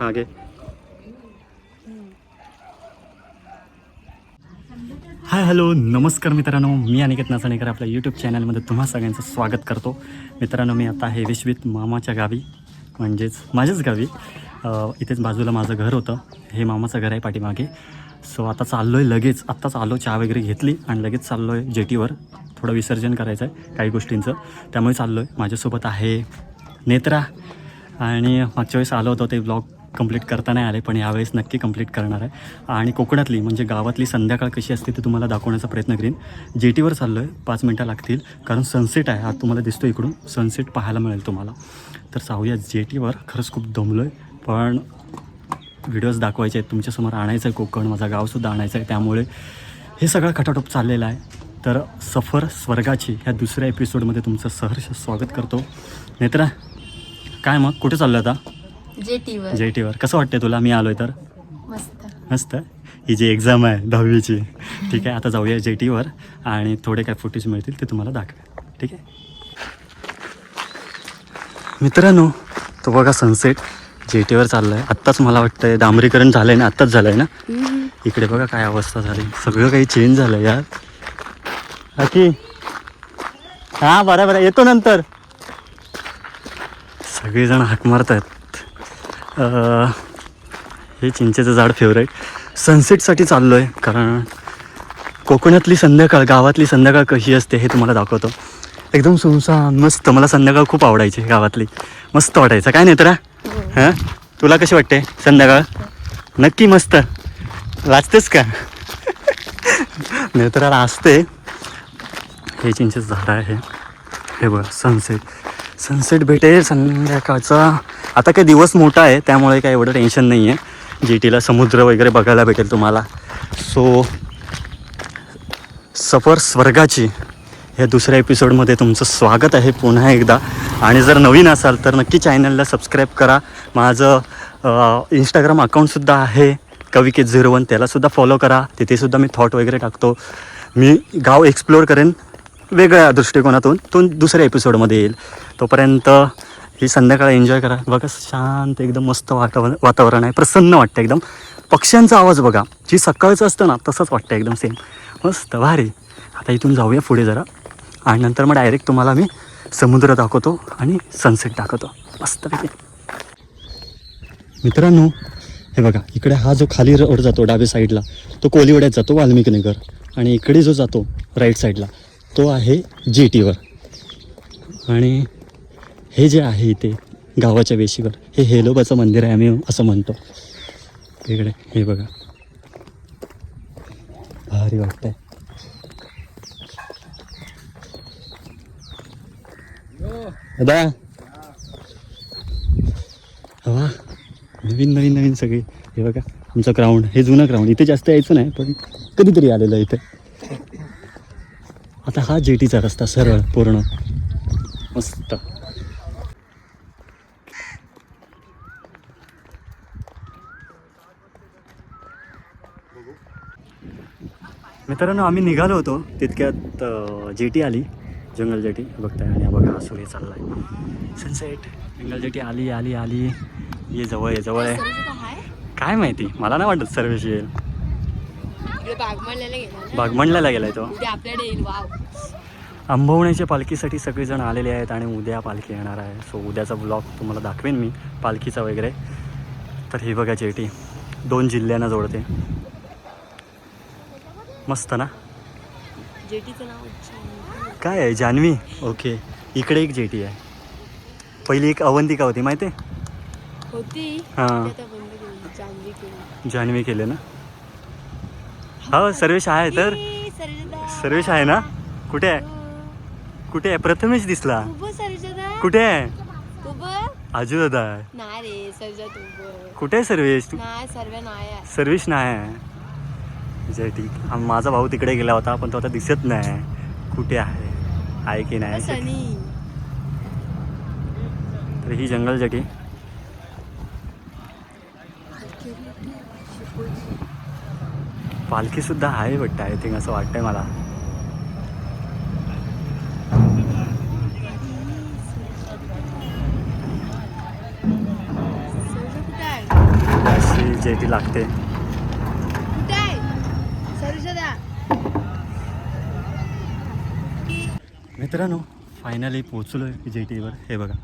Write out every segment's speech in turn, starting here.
हा घे hi hello नमस्कार मित्रांनो मी अनिकेत नाचणेकर आपल्या यूट्यूब चॅनलमध्ये तुम्हा सगळ्यांचं स्वागत करतो मित्रांनो मी आता हे विश्वित मामाच्या गावी म्हणजेच माझ्याच गावी इथेच बाजूला माझं घर होतं हे मामाचं घर आहे पाठीमागे सो आता चाललो आहे लगेच आत्ताच आलो चहा वगैरे घेतली आणि लगेच चाललो आहे जेटीवर थोडं विसर्जन करायचं आहे काही गोष्टींचं. त्यामुळे चाललो आहे माझ्यासोबत आहे नेत्रा. आणि मागच्या वेळेस आलो होतो ते ब्लॉग कंप्लीट करता नाही आले पण यावेळेस नक्की कंप्लीट करणार आहे. आणि कोकणातली म्हणजे गावातली संध्याकाळ कशी असते ते तुम्हाला दाखवण्याचा प्रयत्न करीन. जेटीवर चाललो आहे पाच मिनटं लागतील कारण सनसेट आहे हा तुम्हाला दिसतो इकडून. सनसेट पाहायला मिळेल तुम्हाला. तर जाऊया जेटीवर खरंच खूप दमलो आहे पण व्हिडिओज दाखवायचे आहेत तुमच्यासमोर आणायचं आहे कोकण माझा गावसुद्धा आणायचं आहे त्यामुळे हे सगळं खटाटोप चाललेलं आहे. तर सफर स्वर्गाची ह्या दुसऱ्या एपिसोडमध्ये तुमचं सहर्ष स्वागत करतो. नेत्रा काय मग कुठे चाललं आता? जेटीवर. जे टीवर कसं वाटतं तुला? मी आलो आहे तर? मस्त. मस्त? ही जी एक्झाम आहे दहावीची ठीक आहे? आता जाऊया जे टीवर आणि थोडे काय फुटेज मिळतील ते तुम्हाला दाखवेल ठीक आहे? मित्रांनो तो बघा सनसेट जे टीवर चाललं आहे आत्ताच मला वाटतं डांबरीकरण झालं आहे ना? आत्ताच झालं आहे ना इकडे बघा काय अवस्था झाली. सगळं काही चेंज झालं यार. बाकी? हां बरं बरं. येतो नंतर. सगळेजण हाक मारत आहेत हे चिंचेचं झाड फेवरेट सनसेटसाठी चाललो आहे कारण कोकणातली संध्याकाळ गावातली संध्याकाळ कशी असते हे तुम्हाला दाखवतो. एकदम सुनसान मस्त. मला संध्याकाळ खूप आवडायची गावातली. मस्त वाटायचं. काय नेत्रा हां? तुला कशी वाटते संध्याकाळ? नक्की मस्त. लाजतेस का? नेत्रा असते हे चिंचेचं झाड आहे. हे बघ सनसेट सनसेट भेटेल संध्याकाळचा. आता काय दिवस मोठा आहे त्यामुळे काय एवढं टेन्शन नाही आहे जी टीला समुद्र वगैरे बघायला भेटेल तुम्हाला. सो सफर स्वर्गाची ह्या दुसऱ्या एपिसोडमध्ये तुमचं स्वागत आहे पुन्हा एकदा. आणि जर नवीन असाल तर नक्की चॅनलला सबस्क्राईब करा. माझं इंस्टाग्राम अकाउंटसुद्धा आहे कविकेत झिरो वन. त्यालासुद्धा फॉलो करा. तिथेसुद्धा मी थॉट वगैरे टाकतो. मी गाव एक्सप्लोअर करेन वेगळ्या दृष्टिकोनातून तो दुसऱ्या एपिसोडमध्ये येईल. तोपर्यंत ही संध्याकाळ एन्जॉय करा. बघा शांत एकदम मस्त वातावरण वातावरण आहे. प्रसन्न वाटतं एकदम. पक्ष्यांचा आवाज बघा. जी सकाळचं असतं ना तसंच वाटतं एकदम सेम मस्त भारी. आता इथून जाऊया पुढे जरा. आणि नंतर मग डायरेक्ट तुम्हाला मी समुद्र दाखवतो आणि सनसेट दाखवतो. मस्त मित्रांनो हे बघा इकडे हा जो खाली रोड जातो डाव्या साईडला तो कोलिवड्यात जातो वाल्मिकी नगर आणि इकडे जो जातो राईट साईडला तो आहे जी टीवर आणि हे जे आहे इथे गावाच्या वेशीवर हे हेलोबाचं मंदिर आहे आम्ही असं म्हणतो. इकडे हे बघा. भारी वाटतंय. दादा. हवा. नवीन नवीन नवीन सगळे. हे बघा आमचं ग्राउंड हे जुनं ग्राउंड इथे जास्त यायचं नाही पण कधीतरी आलेलं इथे. आता हा जेटीचा रस्ता सरळ पूर्ण. मस्त. मित्रांनो आम्ही निघालो होतो. तितक्यात जेटी आली. जंगल जेटी बघताय आणि हा बघा हा सूर्य चाललाय. सनसेट जंगल जेटी आली आली आली. ये जवळ आहे जवळ आहे. काय माहिती? मला नाही वाटत सर्वेश येईल. बागमंडल्याला गेलाय तो. आंबवण्याच्या पालखीसाठी सगळेजण आलेले आहेत आणि उद्या पालखी येणार आहे. सो उद्याचा ब्लॉग तुम्हाला दाखवेन मी पालखीचा वगैरे. तर ही बघा जेटी. दोन जिल्ह्यांना जोडते. मस्त ना? जेटीचं नाव. काय आहे जान्हवी? ओके. इकडे एक जेटी आहे. पहिली एक अवंतिका होती माहिती? आहे होती. हां. जान्हवी केले. ना? हो सर्वेश आहे तर. सर्वेश आहे ना? कुठे आहे? हो. कुठे आहे? प्रथमेश दिसला. कुठे आहे? आजू दादा कुठे आहे सर्वेश? नाही सर्व नाही आहे. सर्विस नाही आहे जे ठीक माझा भाऊ तिकडे गेला होता पण तो आता दिसत नाही. कुठे आहे? आहे की नाही? तर ही जंगल जटी. पालखी सुद्धा आहे वाटतं आय थिंक असं वाटतंय मला. सर्जा कुठे आहे? जे टी लागते कुठे आहे सर्जदा मित्रांनो फायनली पोचलो आहे जे टीवर हे बघा.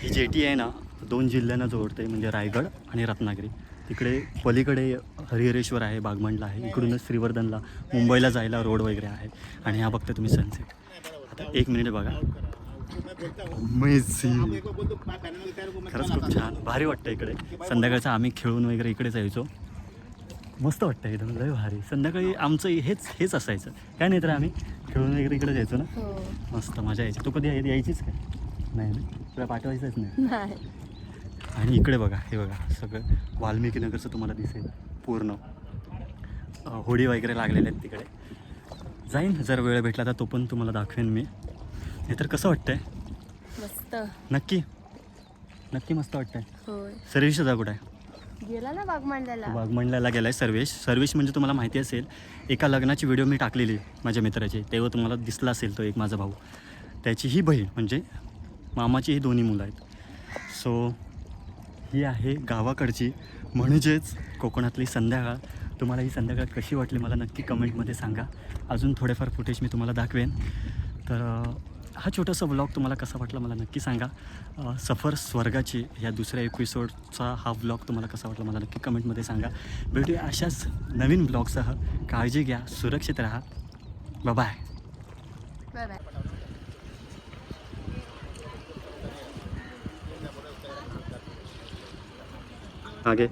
ही जे टी आहे ना दोन जिल्ह्यांना जोडते म्हणजे रायगड आणि रत्नागिरी. तिकडे पलीकडे हरिहरेश्वर आहे बागमंडला आहे इकडूनच श्रीवर्धनला मुंबईला जायला रोड वगैरे आहे. आणि हा बघता तुम्ही सनसेट आता एक मिनिट बघा. खरंच खूप छान. भारी वाटतं इकडे. संध्याकाळचं आम्ही खेळून वगैरे इकडे जायचो मस्त वाटतं एकदम लय भारी. संध्याकाळी आमचं हेच हेच असायचं. काय नाही तर आम्ही खेळून वगैरे इकडे जायचो ना. हो. मस्त मजा यायची. तू कधी याय- यायचीच काय नाही ना? तुला पाठवायचंच नाही. आणि इकडे बघा हे बघा सगळं वाल्मिकी नगरचं तुम्हाला दिसेल पूर्ण. होडी वगैरे लागलेले आहेत तिकडे. जाईन जर वेळ भेटला तर तो पण तुम्हाला दाखवेन मी. हे तर कसं वाटतंय? मस्त. नक्की. नक्की मस्त वाटतंय. सर्विस कुठं आहे? गेला ना बागमांड्याला वाघमंडलाला गेला आहे सर्वेश म्हणजे तुम्हाला माहिती असेल एका लग्नाची व्हिडिओ मी टाकलेली माझ्या मित्राची. तेव्हा तुम्हाला दिसला असेल तो एक माझा भाऊ. त्याची ही बहीण म्हणजे मामाची ही दोन्ही मुलं आहेत. सो ही आहे गावाकडची म्हणजेच कोकणातली संध्याकाळ. तुम्हाला ही संध्याकाळ कशी वाटली मला नक्की कमेंटमध्ये सांगा. अजून थोडेफार फुटेज मी तुम्हाला दाखवेन. तर हा छोटासा ब्लॉग तुम्हाला कसा वाटला मला नक्की सांगा. सफर स्वर्गाची या दुसऱ्या एपिसोडचा हा ब्लॉग तुम्हाला कसा वाटला मला नक्की कमेंटमध्ये सांगा. भेटूया अशाच नवीन ब्लॉगसह काळजी घ्या सुरक्षित राहा. बाय बाय बाय आगे.